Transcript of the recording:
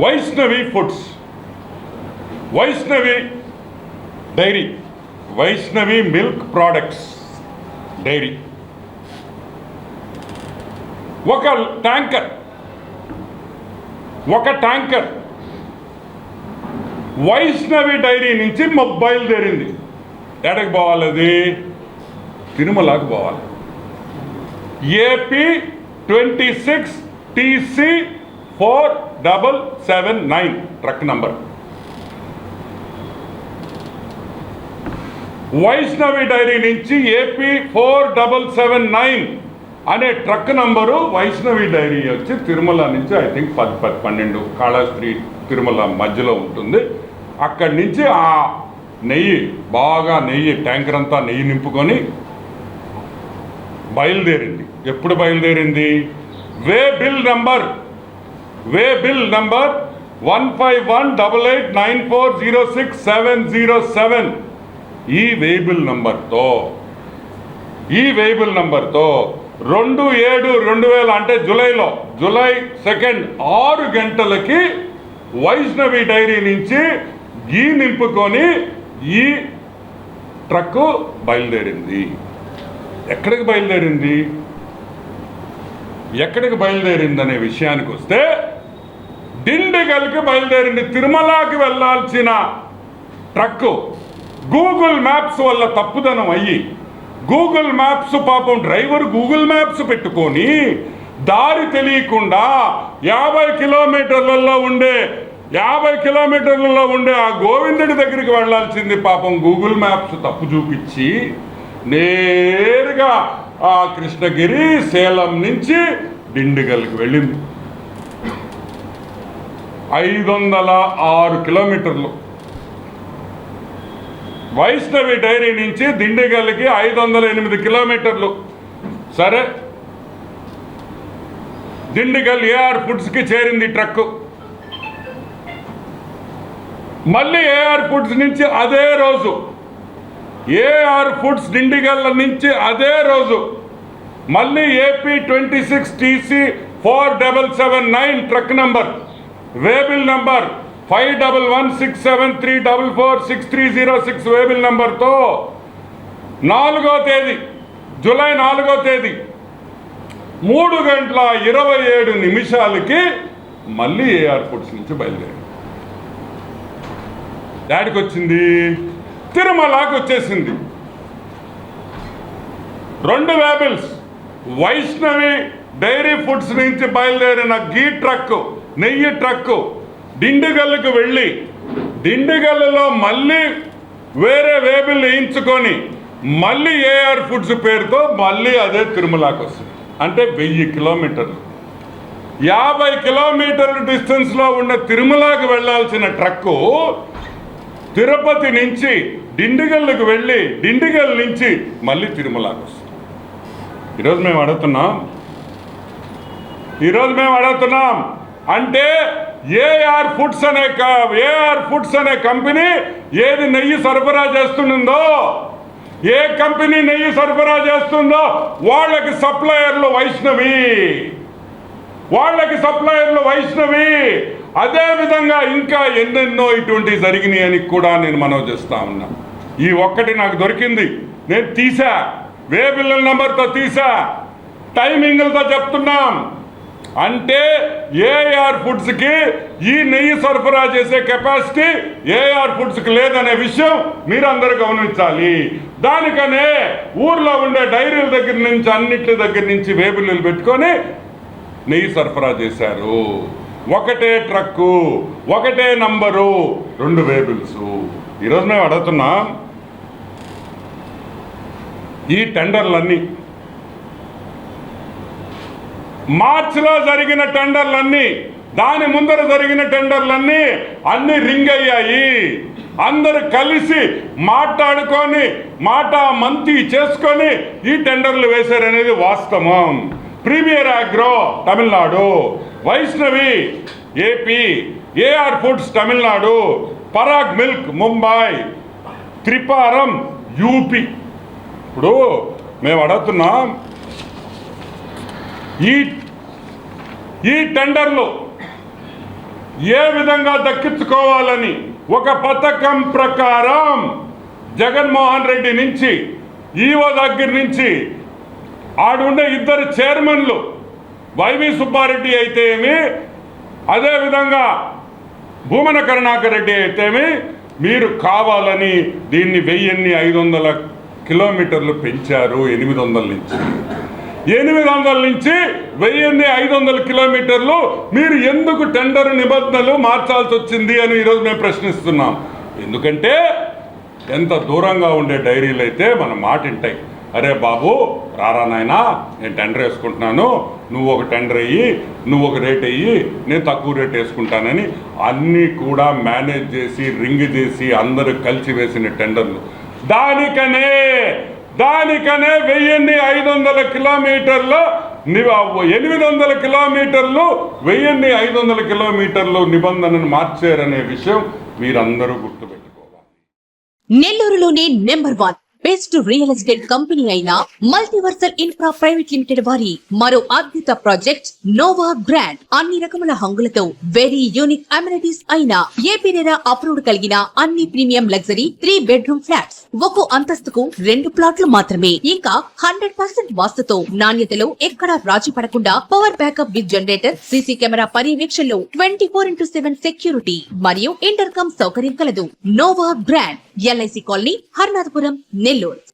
Vaishnavi foods. Vaishnavi dairy. Vaishnavi milk products. Dairy. ఒక tanker. ఒక tanker. Vaishnavi dairy నుంచి మ- బయలుదేరింది. ఎక్కడికి పోవాలి అది? తిరుమలకు పోవాలి. AP twenty six TC four double seven nine truck number. Vaishnavi dairy నుంచి AP four double seven nine అనే ట్రక్ నంబరు వైష్ణవి డైరీ వచ్చి తిరుమల నుంచి ఐ థింక్ పది పది పన్నెండు కాళహస్త్రి తిరుమల మధ్యలో ఉంటుంది. అక్కడి నుంచి ఆ నెయ్యి బాగా నెయ్యి ట్యాంకర్ అంతా నెయ్యి నింపుకొని బయలుదేరింది. ఎప్పుడు బయలుదేరింది? Way bill number way bill number one five one double eight nine four zero six seven zero seven. ఈ వేబుల్ నంబర్తో ఈ వేబుల్ నంబర్తో రెండు ఏడు రెండు వేల అంటే జూలైలో జూలై సెకండ్ ఆరు గంటలకి వైష్ణవి డైరీ నుంచి గీ నింపుకొని ఈ ట్రక్కు బయలుదేరింది. ఎక్కడికి బయలుదేరింది? ఎక్కడికి బయలుదేరింది అనే విషయానికి వస్తే దిండుగల్కి బయలుదేరింది తిరుమలకి వెళ్ళాల్సిన ట్రక్కు. గూగుల్ మ్యాప్స్ వల్ల తప్పుదనం అయ్యి గూగుల్ మ్యాప్స్ పాపం డ్రైవర్ గూగుల్ మ్యాప్స్ పెట్టుకొని దారి తెలియకుండా యాభై కిలోమీటర్లలో ఉండే యాభై కిలోమీటర్లలో ఉండే ఆ గోవిందుడి దగ్గరికి వెళ్ళాల్సింది పాపం గూగుల్ మ్యాప్స్ తప్పు చూపించి నేరుగా ఆ కృష్ణగిరి సేలం నుంచి డిండిగల్కి వెళ్ళింది. ఐదు వందల ఆరు కిలోమీటర్లు. వైష్ణవి డైరీ నుంచి దిండిగల్కి ఐదు వందల ఎనిమిది కిలోమీటర్లు. సరే. దిండిగల్ ఏఆర్ ఫుడ్స్కి చేరింది ట్రక్కు మళ్ళీ ఏఆర్ ఫుడ్స్ నుంచి అదే రోజు. ఏఆర్ ఫుడ్స్ దిండిగల్ నుంచి అదే రోజు. మళ్ళీ AP twenty six TC four double seven nine truck number. Waybill number five double one six seven three double four six three zero six waybill నంబర్తో నాలుగో తేదీ జూలై నాలుగో తేదీ మూడు గంటల ఇరవై ఏడు నిమిషాలకి మళ్ళీ ఏఆర్ ఫుడ్స్ నుంచి బయలుదేరి దాడికి వచ్చింది? తిరుమలకి వచ్చేసింది. రెండు వేబిల్స్ వైష్ణవి డైరీ ఫుడ్స్ నుంచి బయలుదేరిన గీ ట్రక్ నెయ్యి ట్రక్కు దిండుగల్లుకు వెళ్ళి దిండుగల్లులో మళ్ళీ వేరే వేబిల్ వేయించుకొని మళ్ళీ ఏఆర్ ఫుడ్స్ పేరుతో మళ్ళీ అదే తిరుమలకి వస్తుంది. అంటే వెయ్యి కిలోమీటర్లు. యాభై కిలోమీటర్ల డిస్టెన్స్లో ఉన్న తిరుమలకి వెళ్ళాల్సిన ట్రక్కు తిరుపతి నుంచి డిండిగల్లుకు వెళ్ళి డిండిగల్ నుంచి మళ్ళీ తిరుమలకి వస్తుంది. ఈరోజు మేము అడుగుతున్నాం. ఈరోజు మేము అడుగుతున్నాం. అంటే ఏఆర్ ఫుడ్స్ అనే క- ఏఆర్ ఫుడ్స్ అనే కంపెనీ ఏది నెయ్యి సరఫరా చేస్తుందో ఏ కంపెనీ నెయ్యి సరఫరా చేస్తుందో వాళ్ళకి సప్లయర్లు వైష్ణవి. వాళ్ళకి సప్లయర్లు వైష్ణవి. అదేవిధంగా ఇంకా ఎన్నెన్నో ఇటువంటి జరిగినాయి అని కూడా నేను మనవి చేస్తా ఉన్నా. ఈ ఒక్కటి నాకు దొరికింది. నేను తీసా. వే బిల్లుల నెంబర్తో తీసా. టైమింగ్లతో చెప్తున్నాం. అంటే ఏఆర్ ఫుడ్స్కి ఈ నెయ్యి సరఫరా చేసే కెపాసిటీ ఏఆర్ ఫుడ్స్కి లేదనే విషయం మీరందరూ గమనించాలి. దానికనే ఊర్లో ఉండే డైరీల దగ్గర నుంచి అన్నిటి దగ్గర నుంచి వేబిల్లులు పెట్టుకొని నెయ్యి సరఫరా చేశారు. ఒకటే ట్రక్కు ఒకటే నంబరు రెండు వేబిల్స్ ఈరోజు మేము అడుగుతున్నాం ఈ టెండర్లన్నీ మార్చిలో జరిగిన టెండర్లన్నీ దాని ముందర జరిగిన టెండర్లన్నీ అన్ని రింగ్ అయ్యాయి అందరూ కలిసి మాట్లాడుకొని మాట మంతి చేసుకొని ఈ టెండర్లు వేశారనేది వాస్తవం. Premier agro Tamil Nadu. Vaishnavi AP AR foods Tamil Nadu. Parag milk Mumbai. త్రిపారం UP. ఇప్పుడు మేము అడుగుతున్నాం ఈ ఈ టెండర్లు ఏ విధంగా దక్కించుకోవాలని ఒక పథకం ప్రకారం జగన్మోహన్ రెడ్డి నుంచి ఈవో దగ్గర నుంచి ఆడుండే ఇద్దరు చైర్మన్లు వైవి సుబ్బారెడ్డి అయితే ఏమి అదేవిధంగా భూమన కరుణాకర్ రెడ్డి అయితేమి మీరు కావాలని దీన్ని వెయ్యిన్ని ఐదు వందల కిలోమీటర్లు పెంచారు ఎనిమిది వందల నుంచి. ఎనిమిది వందల నుంచి వెయ్యిన్ని ఐదు వందల కిలోమీటర్లు మీరు ఎందుకు టెండర్ నిబంధనలు మార్చాల్సి వచ్చింది అని ఈరోజు మేము ప్రశ్నిస్తున్నాం. ఎందుకంటే ఎంత దూరంగా ఉండే డైరీలు అయితే మన మాట వింటాయి. అరే బాబు రారా నాయనా నేను టెండర్ వేసుకుంటున్నాను. నువ్వు ఒక టెండర్ అయ్యి నువ్వు ఒక రేట్ అయ్యి నేను తక్కువ రేట్ వేసుకుంటానని అన్నీ కూడా మేనేజ్ చేసి రింగ్ చేసి అందరూ కలిసి వేసిన టెండర్లు. దానికనే దానికనే వెయ్యిన్ని ఐదు వందల కిలోమీటర్లు ఎనిమిది వందల కిలోమీటర్లు వెయ్యిన్ని ఐదు వందల కిలోమీటర్లు నిబంధనను మార్చారనే విషయం మీరందరూ గుర్తుపెట్టుకోవాలి. నెల్లూరులోనే number one best real estate company అయిన మల్టీవర్సల్ ఇన్ఫ్రా ప్రైవేట్ లిమిటెడ్ వారి మరో అద్భుత ప్రాజెక్ట్ నోవా గ్రాండ్ అన్ని రకముల హంగులతో వెరీ యూనిక్ అమ్యూనిటీస్ అయిన ఏపీరేరా అప్రూవ్డ్ కలిగిన అన్ని premium luxury three bedroom flats ఒక్కో అంతస్తుకు రెండు ప్లాట్లు మాత్రమే. ఇంకా హండ్రెడ్ పర్సెంట్ వాస్తుతో నాణ్యతలో ఎక్కడా రాజీ పడకుండా power backup with generator CC camera పర్యవేక్షణలో twenty four into seven security మరియు ఇంటర్కమ్ సౌకర్యం కలదు. Nova grand LIC colony Harnathapuram Taylor